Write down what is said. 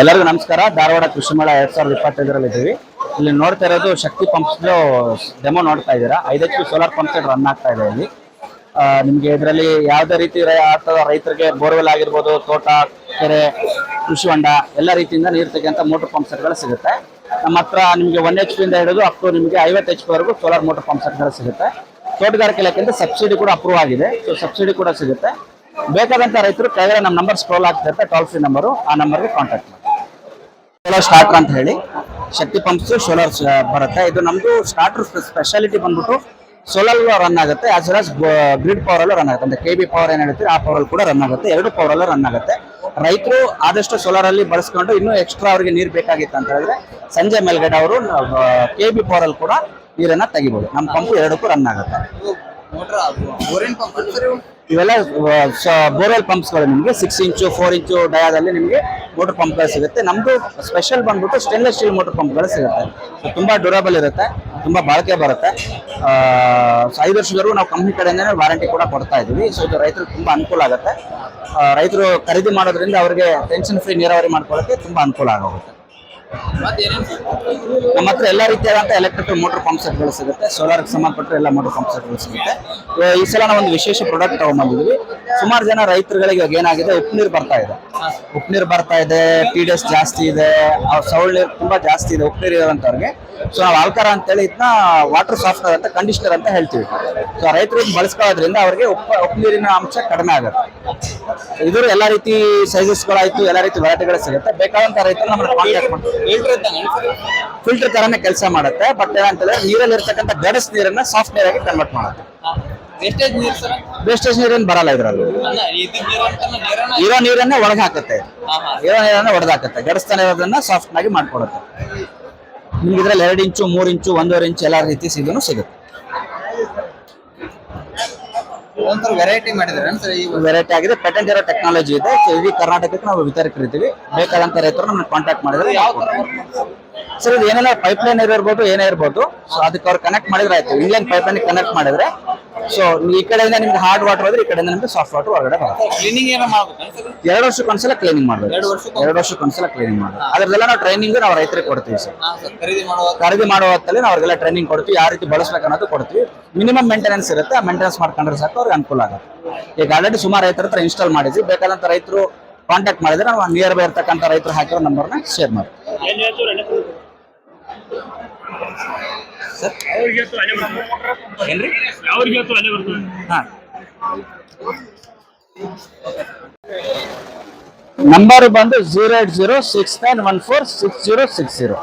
ಎಲ್ಲರಿಗೂ ನಮಸ್ಕಾರ. ಧಾರವಾಡ ಕೃಷಿ ಮೇಳ ಎರಡ್ ಸಾವಿರದ ಇಪ್ಪತ್ತೈದರಲ್ಲಿ ಇದ್ದೀವಿ. ಇಲ್ಲಿ ನೋಡ್ತಾ ಇರೋದು ಶಕ್ತಿ ಪಂಪ್ಸ್ ಡೆಮೋ ನೋಡ್ತಾ ಇದ್ದೀರಾ. ಐದು H solar pump set run ಆಗ್ತಾ ಇದೆ ಇಲ್ಲಿ. ನಿಮ್ಗೆ ಇದರಲ್ಲಿ ಯಾವುದೇ ರೀತಿ ರೈತರಿಗೆ ಬೋರ್ವೆಲ್ ಆಗಿರ್ಬೋದು, ತೋಟ, ಕೆರೆ, ಕೃಷಿ ಹೊಂಡ, ಎಲ್ಲ ರೀತಿಯಿಂದ ನೀರು ತೆಗೆಯಂತ ಮೋಟರ್ ಪಂಪ್ ಸೆಟ್ಗಳು ಸಿಗುತ್ತೆ. ನಮ್ಮ ಹತ್ರ ನಿಮಗೆ ಒನ್ ಎಚ್ ಪಿ ಇಂದ ಹಿಡಿದು ಅಪ್ ಟು ನಿಮಗೆ ಐವತ್ತು ಎಚ್ ಪಿ ವರೆಗೂ ಸೋಲಾರ್ ಮೋಟರ್ ಪಂಪ್ ಸೆಟ್ಗಳು ಸಿಗುತ್ತೆ. ತೋಟಗಾರಿಕೆ ಇಲಾಖೆಯಿಂದ ಸಬ್ಸಿಡಿ ಕೂಡ ಅಪ್ರೂವ್ ಆಗಿದೆ. ಸೊ ಸಬ್ಸಿಡಿ ಕೂಡ ಸಿಗುತ್ತೆ. ಬೇಕಾದಂತ ರೈತರು ಕೆಳಗಡೆ ನಮ್ಮ ನಂಬರ್ ಸ್ಕ್ರೋಲ್ ಆಗ್ತಿರುತ್ತೆ ಟೋಲ್ ಫ್ರೀ ನಂಬರು ಆ ನಂಬರ್ಗೆ ಕಾಂಟ್ಯಾಕ್ಟ್ ಮಾಡಿ. ಸೋಲಾರ್ ಸ್ಟಾರ್ಟರ್ ಅಂತ ಹೇಳಿ, ಶಕ್ತಿ ಪಂಪ್ಸ್ ಸೋಲಾರ್ ಬರುತ್ತೆ. ಇದು ನಮ್ದು ಸ್ಟಾರ್ಟರ್ ಸ್ಪೆಷಾಲಿಟಿ ಬಂದ್ಬಿಟ್ಟು ಸೋಲಾರ್ ರನ್ ಆಗುತ್ತೆ as well as grid power ಅಲ್ಲೂ ರನ್ ಆಗುತ್ತೆ. ಅಂದ್ರೆ ಕೆ ಬಿ ಪವರ್ ಏನ್ ಹೇಳ್ತೀವಿ ಆ ಪವರ್ ಕೂಡ ರನ್ ಆಗುತ್ತೆ, ಎರಡು ಪವರ್ ಅಲ್ಲೂ ರನ್ ಆಗುತ್ತೆ. ರೈತರು ಆದಷ್ಟು ಸೋಲಾರ್ ಅಲ್ಲಿ ಬಳಸ್ಕೊಂಡು ಇನ್ನೂ ಎಕ್ಸ್ಟ್ರಾ ಅವರಿಗೆ ನೀರು ಬೇಕಾಗಿತ್ತು ಅಂತ ಹೇಳಿದ್ರೆ, ಸಂಜೆ ಮೇಲ್ಗಡೆ ಅವರು ಕೆ ಬಿ ಪವರ್ ಅಲ್ಲಿ ಕೂಡ ನೀರನ್ನ ತೆಗಿಬಹುದು ನಮ್ಮ ಪಂಪ್ ಎರಡಕ್ಕೂ ರನ್ ಆಗುತ್ತೆ. ಇವೆಲ್ಲ ಬೋರ್ವೆಲ್ ಪಂಪ್ಸ್ಗಳು ನಿಮಗೆ ಸಿಕ್ಸ್ ಇಂಚು ಫೋರ್ ಇಂಚು ಡಯಾದಲ್ಲಿ ನಿಮಗೆ ಮೋಟರ್ ಪಂಪ್ಗಳು ಸಿಗುತ್ತೆ. ನಮ್ದು ಸ್ಪೆಷಲ್ ಬಂದ್ಬಿಟ್ಟು ಸ್ಟೇನ್ಲೆಸ್ ಸ್ಟೀಲ್ ಮೋಟರ್ ಪಂಪ್ಗಳು ಸಿಗುತ್ತೆ. ಸೊ ತುಂಬಾ ಡ್ಯೂರಬಲ್ ಇರುತ್ತೆ ತುಂಬಾ ಬಾಳಿಕೆ ಬರುತ್ತೆ. so, ಐದು ವರ್ಷದವರೆಗೂ ನಾವು ಕಂಪ್ನಿ ಕಡೆಯಿಂದನೇ ವಾರಂಟಿ ಕೂಡ ಕೊಡ್ತಾ ಇದೀವಿ ಸೊ ಇದು ರೈತರಿಗೆ ತುಂಬಾ ಅನುಕೂಲ ಆಗುತ್ತೆ. ರೈತರು ಖರೀದಿ ಮಾಡೋದ್ರಿಂದ ಅವರಿಗೆ ಟೆನ್ಷನ್ ಫ್ರೀ ನೀರಾವರಿ ಮಾಡ್ಕೊಳ್ಳೋಕೆ ತುಂಬಾ ಅನುಕೂಲ ಏನೇನು ನಮ್ಮ ಹತ್ರ ಎಲ್ಲ ರೀತಿಯಾದಂಥ ಎಲೆಕ್ಟ್ರಿಕಲ್ ಮೋಟರ್ ಪಂಪ್ ಸೆಟ್ಗಳು ಸಿಗುತ್ತೆ. ಸೋಲಾರ್ ಸಂಬಂಧಪಟ್ಟರೆ ಎಲ್ಲ ಮೋಟರ್ ಪಂಪ್ ಸೆಟ್ಗಳು ಸಿಗುತ್ತೆ. ಈ ಸಲ ನಾವು ಒಂದು ವಿಶೇಷ ಪ್ರಾಡಕ್ಟ್ ತಗೊಂಡ್ಬಂದಿದ್ವಿ ಸುಮಾರು ಜನ ರೈತರುಗಳಿಗೆ ಇವಾಗ ಏನಾಗಿದೆ ಉಪ್ಪು ನೀರು ಬರ್ತಾ ಇದೆ. ಉಪ್ಪು ನೀರು ಬರ್ತಾ ಇದೆ ಪಿ ಡಿ ಎಸ್ ಜಾಸ್ತಿ ಇದೆ ಸೌಳ್ ನೀರು ತುಂಬಾ ಜಾಸ್ತಿ ಇದೆ, ಉಪ್ಪು ನೀರು ಇರೋಂಥವ್ರಿಗೆ. ಸೊ ನಾವು ಆಲ್ಕಾರ ಅಂತೇಳಿ ಇದನ್ನ ವಾಟರ್ ಸಾಫ್ಟ್ನರ್ ಅಂತ ಕಂಡೀಷನರ್ ಅಂತ ಹೇಳ್ತೀವಿ. ಸೊ ರೈತರು ಇದು ಬಳಸ್ಕೊಳ್ಳೋದ್ರಿಂದ ಅವರಿಗೆ ಉಪ್ಪು ಉಪ್ಪು ನೀರಿನ ಅಂಶ ಕಡಿಮೆ ಆಗುತ್ತೆ. ಇದ್ರ ಎಲ್ಲ ರೀತಿ ಸೈಜಸ್ಗಳಾಯ್ತು ಎಲ್ಲ ರೀತಿ ವೆರೈಟಿಗಳು ಸಿಗುತ್ತೆ. ಬೇಕಾದಂತ ರೈತರು ನಮ್ಮ ಕಾಂಟ್ಯಾಕ್ಟ್ ಮಾಡ್ತಾರೆ. ಫಿಲ್ಟರ್ ತರನೇ ಕೆಲಸ ಮಾಡುತ್ತೆ ಬಟ್ ಏನಂತಂದ್ರೆ ನೀರಲ್ಲಿ ಇರ್ತಕ್ಕಂಥ ಗಡಸ್ ನೀರನ್ನ ಸಾಫ್ಟ್ ನೀರಾಗಿ ಕನ್ವರ್ಟ್ ಮಾಡುತ್ತೆ. ವೇಸ್ಟೇಜ್ ನೀರು ಸರ್? ವೇಸ್ಟೇಜ್ ನೀರೇನು ಬರಲ್ಲ ಇದ್ರಲ್ಲಿ. ಇರೋ ನೀರನ್ನೇ ಒಳಗೆ ಹಾಕುತ್ತೆ ಇರೋ ನೀರನ್ನ ಒಡೆದಾಕತ್ತೆ. ಗಡಸ್ತಾನೆ ಇರೋದನ್ನ ಸಾಫ್ಟ್ ಆಗಿ ಮಾಡ್ಕೊಡುತ್ತೆ. ನಿಮ್ಗೆ ಇದ್ರಲ್ಲಿ ಎರಡು ಇಂಚು ಮೂರು ಇಂಚು ಒಂದೂವರೆ ಇಂಚು ಎಲ್ಲ ರೀತಿ ಇದನ್ನು ಸಿಗುತ್ತೆ. ವೆರೈಟಿ ವೆರೈಟಿ ಆಗಿದೆ. ಪೇಟೆಂಟ್ ಇರೋ ಟೆಕ್ನಾಲಜಿ ಇದೆ. ಸೊ ಇಡೀ ಕರ್ನಾಟಕಕ್ಕೆ ನಾವು ವಿತರಕರಿದ್ದೀವಿ. ಬೇಕಾದಂತ ರೈತರು ನಮ್ಮನ್ನ ಕಾಂಟ್ಯಾಕ್ಟ್ ಮಾಡಿದ್ರೆ ಸರ್ ಇದು ಏನೆಲ್ಲ ಪೈಪ್ ಲೈನ್ ಇರ್ಬೋದು ಏನೇ ಇರ್ಬೋದು. ಸೊ ಅದಕ್ಕೆ ಅವ್ರು ಕನೆಕ್ಟ್ ಮಾಡಿದ್ರೆ ಆಯ್ತು. ಇಂಡಿಯನ್ ಪೈಪ್ ಲೈನ್ ಕನೆಕ್ಟ್ ಮಾಡಿದ್ರೆ ಸೊ ಈ ಕಡೆಯಿಂದ ನಿಮ್ಗೆ ಹಾರ್ಡ್ ವಾಟರ್ ಹೋದ್ರೆ ಈ ಕಡೆಯಿಂದ ನಿಮ್ಗೆ ಸಾಫ್ಟ್ ವಾಟರ್ ಹೊರಗಡೆ ಬರುತ್ತೆ. ಕ್ಲೀನಿಂಗ್ ಏನೋ ಮಾಡ್ಬೇಕು ಎರಡು ವರ್ಷಕ್ಕೊಂದ್ಸಲ ಕ್ಲೀನಿಂಗ್ ಮಾಡಬೇಕು. ಎರಡು ವರ್ಷಕ್ಕೆ ಎರಡು ವರ್ಷಕ್ಕೊಂದ್ಸಲ ಕ್ಲೀನಿಂಗ್ ಮಾಡಬೇಕು. ಅದ್ರದೆಲ್ಲ ನಾವು ಟ್ರೈನಿಂಗ್ ನಾವು ರೈತರಿಗೆ ಕೊಡ್ತೀವಿ ಸರ್. ಖರೀದಿ ಮಾಡುವ ಖರೀದಿ ಮಾಡುವ ಹೊತ್ತಲ್ಲಿ ನಾವು ಅವ್ರಿಗೆಲ್ಲ ಟ್ರೈನಿಂಗ್ ಕೊಡ್ತೀವಿ. ಯಾವ ರೀತಿ ಬಳಸಬೇಕು ಅನ್ನೋದು ಕೊಡ್ತೀವಿ. ಮಿನಿಮಮ್ ಮೇಂಟೆನೆನ್ಸ್ ಇರುತ್ತೆ. ಆ ಮೇಂಟೆನೆನ್ಸ್ ಮಾಡ್ಕೊಂಡ್ರೆ ಸಾಕು ಅವ್ರಿಗೆ ಅನುಕೂಲ ಆಗುತ್ತೆ. ಈಗ ಆಲ್ರೆಡಿ ಸುಮಾರು ರೈತರ ಹತ್ರ ಇನ್ಸ್ಟಾಲ್ ಮಾಡಿದ್ವಿ. ಬೇಕಾದಂತ ರೈತರು ಕಾಂಟ್ಯಾಕ್ಟ್ ಮಾಡಿದ್ರೆ ನಾವು ನಿಯರ್ ಬೈ ಇರ್ತಕ್ಕಂಥ ರೈತರು ಹಾಕಿರೋ ನಂಬರ್ನ ಶೇರ್ ಮಾಡಿ ಸರ್? ಏನ್ರಿ? ಅವ್ರಿಗೆ ಅಥವಾ ಅಲ್ಲೇ ಬರ್ತದೆ? ಹಾ. ನಂಬರ್ ಬಂದು zero eight zero six nine one four six zero six zero